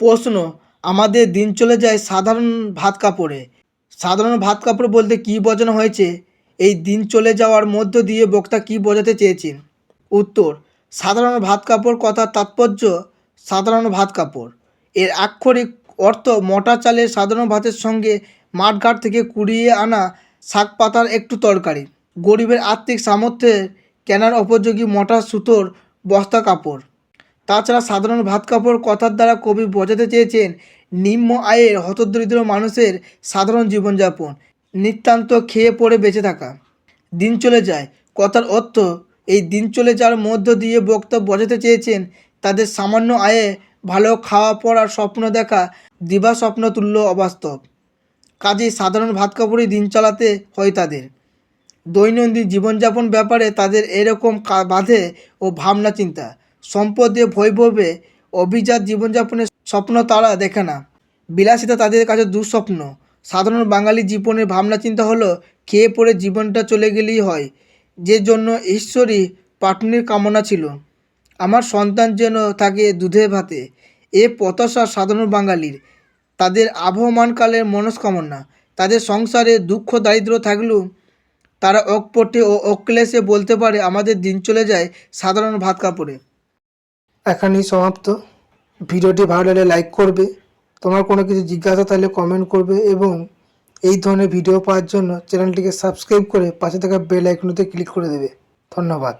প্রশ্ন, আমাদের দিন চলে যায় সাধারণ ভাত কাপড়ে। সাধারণ ভাত কাপড় বলতে কী বোঝানো হয়েছে? এই দিন চলে যাওয়ার মধ্য দিয়ে বক্তা কী বোঝাতে চেয়েছেন? উত্তর, সাধারণ ভাত কাপড় কথার তাৎপর্য সাধারণ ভাত কাপড়। এর আক্ষরিক অর্থ মোটা চালের সাধারণ ভাতের সঙ্গে মাঠঘাট থেকে কুড়িয়ে আনা শাক পাতার একটু তরকারি। গরিবের আর্থিক সামর্থ্যের কেনার উপযোগী মোটা সুতোর বস্তা কাপড়। তাছাড়া সাধারণ ভাত কাপড় কথার দ্বারা কবি বোঝাতে চেয়েছেন, নিম্ন আয়ের হতদরিদ্র মানুষের সাধারণ জীবনযাপন, নিতান্ত খেয়ে পড়ে বেঁচে থাকা। দিন চলে যায়, কথার অর্থ, এই দিন চলে যাওয়ার মধ্য দিয়ে বক্তা বোঝাতে চেয়েছেন, তাদের সামান্য আয়ে ভালো খাওয়া পড়ার স্বপ্ন দেখা দিবা স্বপ্ন তুল্য অবাস্তব। কাজেই সাধারণ ভাত কাপড়ই দিন চালাতে হয় তাদের। দৈনন্দিন জীবনযাপন ব্যাপারে তাদের এরকম বাধে ও ভাবনা চিন্তা। সম্পদে বৈভবে অভিজাত জীবনযাপনের স্বপ্ন তারা দেখে না। বিলাসিতা তাদের কাছে দুঃস্বপ্ন। সাধারণ বাঙালি জীবনের ভাবনা চিন্তা হলো, খেয়ে পড়ে জীবনটা চলে গেলেই হয়, যে জন্য ঈশ্বরই পাটনির কামনা ছিল। আমার সন্তান যেন থাকে দুধে ভাতে, এ প্রত্যাশা সাধারণ বাঙালির। তাদের আবহমানকালের মনস্কামনা, তাদের সংসারে দুঃখ দারিদ্র থাকলেও তারা অকপটে ও অক্লেশে বলতে পারে, আমাদের দিন চলে যায় সাধারণ ভাত কাপড়ে। এখানেই সমাপ্ত। ভিডিওটি ভালো লাগলে লাইক করবে। তোমার কোনো কিছু জিজ্ঞাসা তাহলে কমেন্ট করবে এবং এই ধরনের ভিডিও পাওয়ার জন্য চ্যানেলটিকে সাবস্ক্রাইব করে পাশে থাকা বেল আইকনতে ক্লিক করে দেবে। ধন্যবাদ।